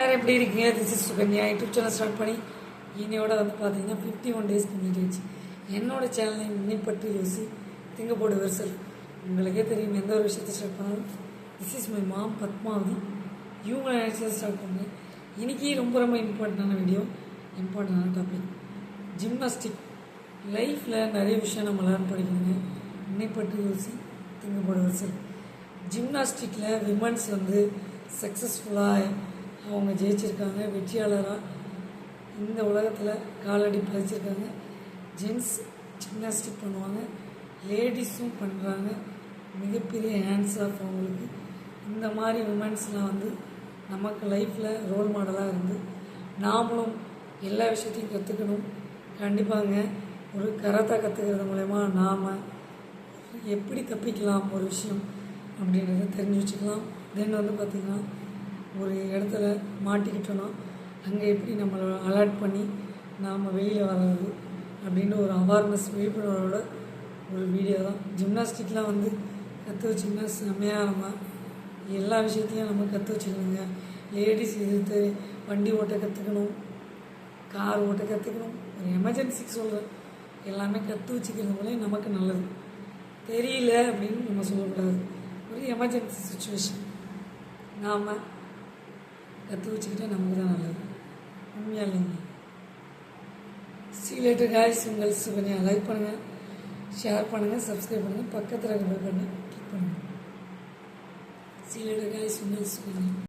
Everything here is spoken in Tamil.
எல்லாரும் எப்படி இருக்கீங்க? This is Sukanya YouTube channel start பண்ணி இன்னையோட வந்து பார்த்தீங்கன்னா ஃபிஃப்டி ஒன் டேஸ் பண்ணிட்டு என்னோட சேனலை இன்னை பற்றி யோசி திங்க போடு சார் உங்களுக்கே தெரியும் எந்த ஒரு விஷயத்தை ஸ்டார்ட் பண்ணாலும். This is my mom Padmavathi. இவங்க நினச்சதை ஸ்டார்ட் பண்ணேன். இன்றைக்கி ரொம்ப ரொம்ப இம்பார்ட்டண்டான வீடியோ இம்பார்ட்டண்டான டாபிக் ஜிம்னாஸ்டிக் லைஃப்பில் நிறைய விஷயம் நம்ம லேர்ன் படிக்கணுங்க இன்னை பற்றி யோசி திங்க போடு சார் ஜிம்னாஸ்டிக்கில் விமன்ஸ் வந்து சக்ஸஸ்ஃபுல்லாக அவங்க ஜெயிச்சிருக்காங்க வெற்றியாளராக இந்த உலகத்தில் காலடி பதிச்சிருக்காங்க. ஜென்ஸ் ஜிம்னாஸ்டிக் பண்ணுவாங்க லேடிஸும் பண்ணுறாங்க மிகப்பெரிய ஹேண்ட்ஸ் ஆஃப் அவங்களுக்கு. இந்த மாதிரி உமன்ஸ்லாம் வந்து நமக்கு லைஃப்பில் ரோல் மாடலாக இருந்து நாமளும் எல்லா விஷயத்தையும் கற்றுக்கணும் கண்டிப்பாங்க ஒரு கராத்தா கற்றுக்கிறது மூலயமா நாம் எப்படி தப்பிக்கலாம் ஒரு விஷயம் அப்படின்றத தெரிஞ்சு வச்சுக்கலாம். தென் வந்து பார்த்திங்கன்னா ஒரு இடத்துல மாட்டிக்கிட்டோன்னா அங்கே எப்படி நம்மளை அலர்ட் பண்ணி நாம் வெளியில் வர்றது அப்படின்னு ஒரு அவேர்னஸ் விழிப்புணர்வோட ஒரு வீடியோ தான். ஜிம்னாஸ்டிக்லாம் வந்து கற்று வச்சிங்கன்னா செம்மையாக நம்ம எல்லா விஷயத்தையும் நம்ம கற்று வச்சுக்கணுங்க. லேடிஸ் இது வண்டி ஓட்ட கற்றுக்கணும் கார் ஓட்ட கற்றுக்கணும் ஒரு எமர்ஜென்சிக்கு சொல்கிறேன் எல்லாமே கற்று வச்சுக்கிறது மூலம் நமக்கு நல்லது. தெரியல அப்படின்னு நம்ம சொல்லக்கூடாது. ஒரு எமர்ஜென்சி சுச்சுவேஷன் நாம் கற்று வச்சுக்கிட்டா நமக்கு தான் நல்லது. உண்மையா இல்லைங்க சீலேட்டர் காய்ஸ் உங்கள் சுகன்யா லைக் பண்ணுங்கள் ஷேர் பண்ணுங்கள் சப்ஸ்கிரைப் பண்ணுங்கள் பக்கத்தில் இருக்க பண்ணி கிளிக் பண்ணுங்கள் சீலேட்டர் காய்ஸ் உங்கள் சுகன்யா